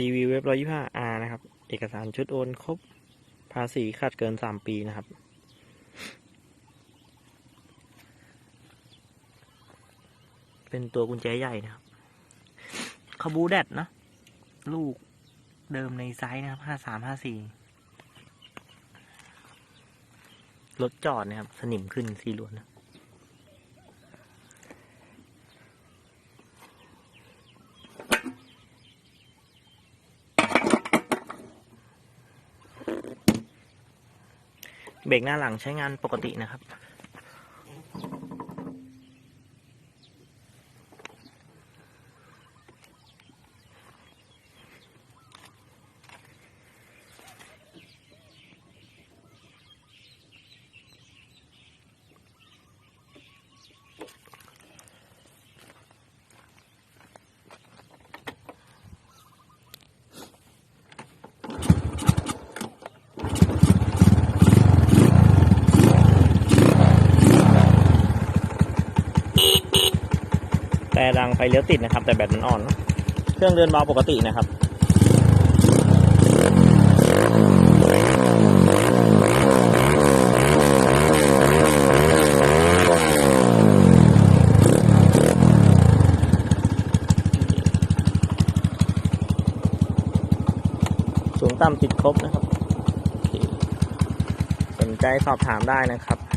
รีวิวเว็บร้อยยี่ห้า R นะครับ เอกสารชุดโอนครบ ภาษีขาดเกินสามปีนะครับ เป็นตัวกุญแจใหญ่นะครับคาบูแดดนะ ลูกเดิมในไซส์นะครับห้าสามห้าสี่รถจอดนะครับ สนิมขึ้นสีล้วนนะ เบรกหน้าหลังใช้งานปกตินะครับ แต่ดังไฟเลี้ยวติดนะครับ แต่แบตมันอ่อน เครื่องเดินเบาปกตินะครับสูงต่ำติดครบนะครับเคสนใจสอบถามได้นะครับ